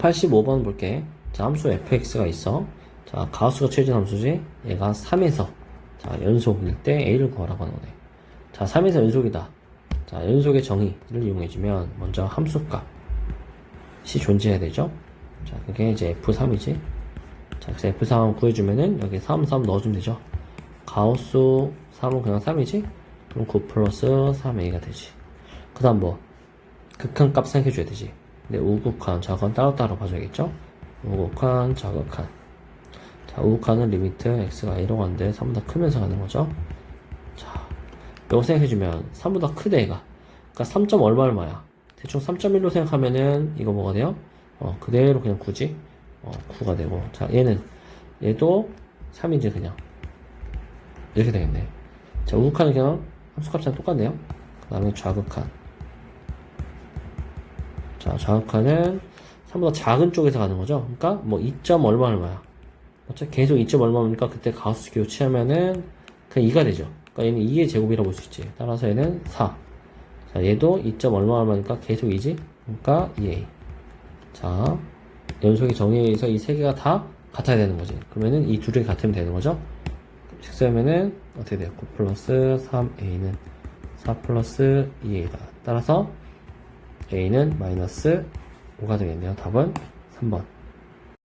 185번 볼게. 자, 함수 fx가 있어. 자, 가수가 최진 함수지. 얘가 3에서 자, 연속일 때 a를 구하라고 하는 거네. 자, 3에서 연속이다. 자, 연속의 정의를 이용해주면 먼저 함수값 이 존재해야 되죠. 자, 그게 이제 f3이지. 자, 그래서 f3 구해주면은 여기 3, 3 넣어주면 되죠. 가우스 3은 그냥 3이지? 그럼 9 플러스 3a가 되지. 그 다음 뭐? 극한값 생각해줘야 되지. 근데 우극한, 자극한 따로따로 봐줘야겠죠? 우극한, 자극한. 자, 우극한은 리미트 x가 a로 가는데 3보다 크면서 가는 거죠. 자, 이거 생각해주면 3보다 크대 얘가. 그러니까 3점 얼마 얼마야? 대충 3.1로 생각하면은 이거 뭐가 돼요? 어, 그대로 그냥 9지? 어, 9가 되고. 자, 얘는 얘도 3이지 그냥. 이렇게 되겠네. 자, 우극한은 그냥 함수값이랑 똑같네요. 그 다음에 좌극한. 자, 좌극한은 3보다 작은 쪽에서 가는 거죠. 그러니까 뭐 2점 얼마 얼마야. 어차피 계속 2점 얼마니까 그때 가우스 교체하면은 그냥 2가 되죠. 그러니까 얘는 2의 제곱이라고 볼 수 있지. 따라서 얘는 4. 자, 얘도 2점 얼마 얼마니까 계속 2지. 그러니까 2a. 자, 연속의 정의에 의해서 이 세 개가 다 같아야 되는 거지. 그러면은 이 둘이 같으면 되는 거죠. 식수하면은 어떻게 돼요? 9 플러스 3a는 4 플러스 2a다. 따라서 a는 마이너스 5가 되겠네요. 답은 3번.